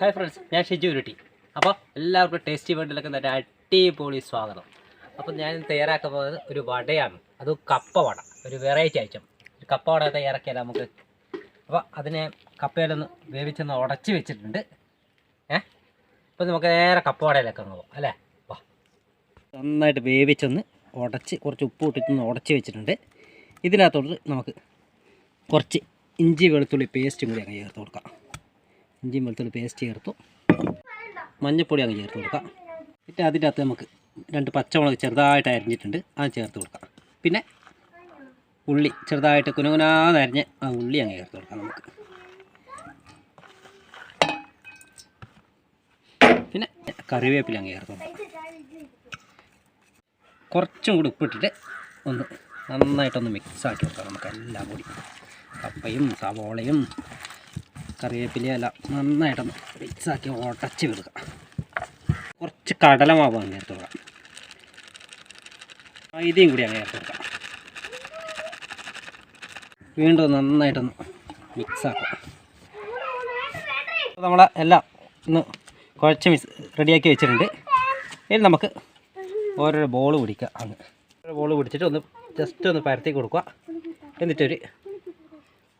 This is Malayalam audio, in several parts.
ഹായ് ഫ്രണ്ട്സ് ഞാൻ ഷിജു ഉരുട്ടി അപ്പോൾ എല്ലാവർക്കും ടേസ്റ്റി വേണ്ടിയിലൊക്കെ നല്ല അടിപൊളി സ്വാഗതം. അപ്പോൾ ഞാൻ തയ്യാറാക്കാൻ പോകുന്നത് ഒരു വടയാണ്. അത് കപ്പ വട. ഒരു വെറൈറ്റി ഐറ്റം ഒരു കപ്പ വട തയ്യാറാക്കിയാൽ നമുക്ക്? അപ്പോൾ അതിനെ കപ്പയിലൊന്ന് വേവിച്ചൊന്ന് ഉടച്ച് വെച്ചിട്ടുണ്ട്. ഏ? അപ്പോൾ നമുക്ക് നേരെ കപ്പ വടയിലേക്ക് ഒന്ന് പോകാം അല്ലേ? വാ. നന്നായിട്ട് വേവിച്ചൊന്ന് ഉടച്ച് കുറച്ച് ഉപ്പ് ഇട്ടിട്ടൊന്ന് ഉടച്ച് വെച്ചിട്ടുണ്ട്. ഇതിനകത്തോട്ട് നമുക്ക് കുറച്ച് ഇഞ്ചി വെളുത്തുള്ളി പേസ്റ്റും കൂടി അങ്ങ് ചേർത്ത് കൊടുക്കാം. ഇഞ്ചിയും വെളുത്തുള്ളി പേസ്റ്റ് ചേർത്തു. മഞ്ഞൾപ്പൊടി അങ്ങ് ചേർത്ത് കൊടുക്കാം. പിന്നെ അതിന്റെ അകത്ത് നമുക്ക് രണ്ട് പച്ചമുളക് ചെറുതായിട്ട് അരിഞ്ഞിട്ടുണ്ട്. അത് ചേർത്ത് കൊടുക്കാം. പിന്നെ ഉള്ളി ചെറുതായിട്ട് കുനുകുനാന്ന് ആ ഉള്ളി അങ്ങ് ചേർത്ത് കൊടുക്കാം നമുക്ക്. പിന്നെ കറിവേപ്പില അങ്ങ് ചേർത്ത് കൊടുക്കാം. കുറച്ചും കൂടി ഉപ്പിട്ടിട്ട് ഒന്ന് നന്നായിട്ടൊന്ന് മിക്സ് ആക്കി കൊടുക്കാം നമുക്ക് എല്ലാം കൂടി. കപ്പയും സവോളയും കറിവേപ്പിലയും എല്ലാം നന്നായിട്ടൊന്ന് മിക്സാക്കി ഉടച്ച് വിടുക. കുറച്ച് കടലമാവ് അങ്ങ് ചേർത്ത് കൊടുക്കാം. കൂടി അങ്ങ് ചേർത്ത് കൊടുക്കാം. വീണ്ടും നന്നായിട്ടൊന്ന് മിക്സാക്കാം. നമ്മളെ എല്ലാം ഒന്ന് കുഴച്ച് മിക്സ് റെഡിയാക്കി വെച്ചിട്ടുണ്ട്. ഇനി നമുക്ക് ഓരോരോ ബോൾ പിടിക്കുക അങ്ങ്. ഓരോ ബോൾ പിടിച്ചിട്ട് ഒന്ന് ജസ്റ്റ് ഒന്ന് പരത്തി കൊടുക്കുക. എന്നിട്ടൊരു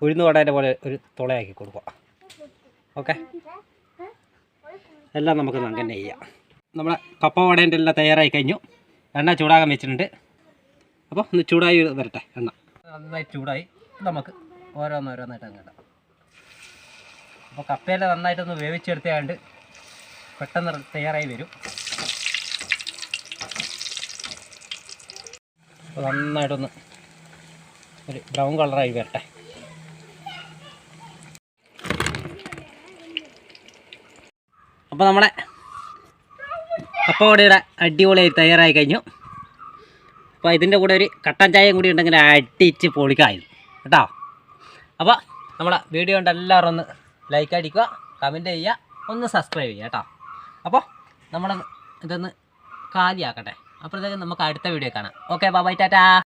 ഉഴുന്ന് വടേന്റെ പോലെ ഒരു തുളയാക്കി കൊടുക്കുക. ഓക്കെ. എല്ലാം നമുക്ക് അങ്ങനെ ചെയ്യാം. നമ്മളെ കപ്പ വടേന്റെ എല്ലാം തയ്യാറായി കഴിഞ്ഞു. എണ്ണ ചൂടാകാൻ വെച്ചിട്ടുണ്ട്. അപ്പോൾ ഒന്ന് ചൂടായി വരട്ടെ എണ്ണ. നന്നായി ചൂടായി. നമുക്ക് ഓരോന്നോരോന്നായിട്ട് അങ്ങ് അപ്പോൾ കപ്പയെല്ലാം നന്നായിട്ടൊന്ന് വേവിച്ചെടുത്താണ്ട് പെട്ടെന്ന് തയ്യാറായി വരും. അപ്പോൾ നന്നായിട്ടൊന്ന് ഒരു ബ്രൗൺ കളറായി വരട്ടെ. അപ്പോൾ നമ്മളെ കപ്പവടയുടെ അടിപൊളിയായി തയ്യാറായി കഴിഞ്ഞു. അപ്പോൾ ഇതിന്റെ കൂടെ ഒരു കട്ടൻ ചായയും കൂടി ഉണ്ടെങ്കിൽ അടിച്ച് പൊളിക്കായിരുന്നു. കേട്ടോ? അപ്പോൾ നമ്മളെ വീഡിയോ കൊണ്ട് എല്ലാവരും ഒന്ന് ലൈക്ക് അടിക്കുക കമന്റ് ചെയ്യുക ഒന്ന് സബ്സ്ക്രൈബ് ചെയ്യുക കേട്ടോ. അപ്പോൾ നമ്മൾ ഇതൊന്ന് കാലിയാക്കട്ടെ. അപ്പോഴത്തേക്കും നമുക്ക് അടുത്ത വീഡിയോ കാണാം. Okay bye tata.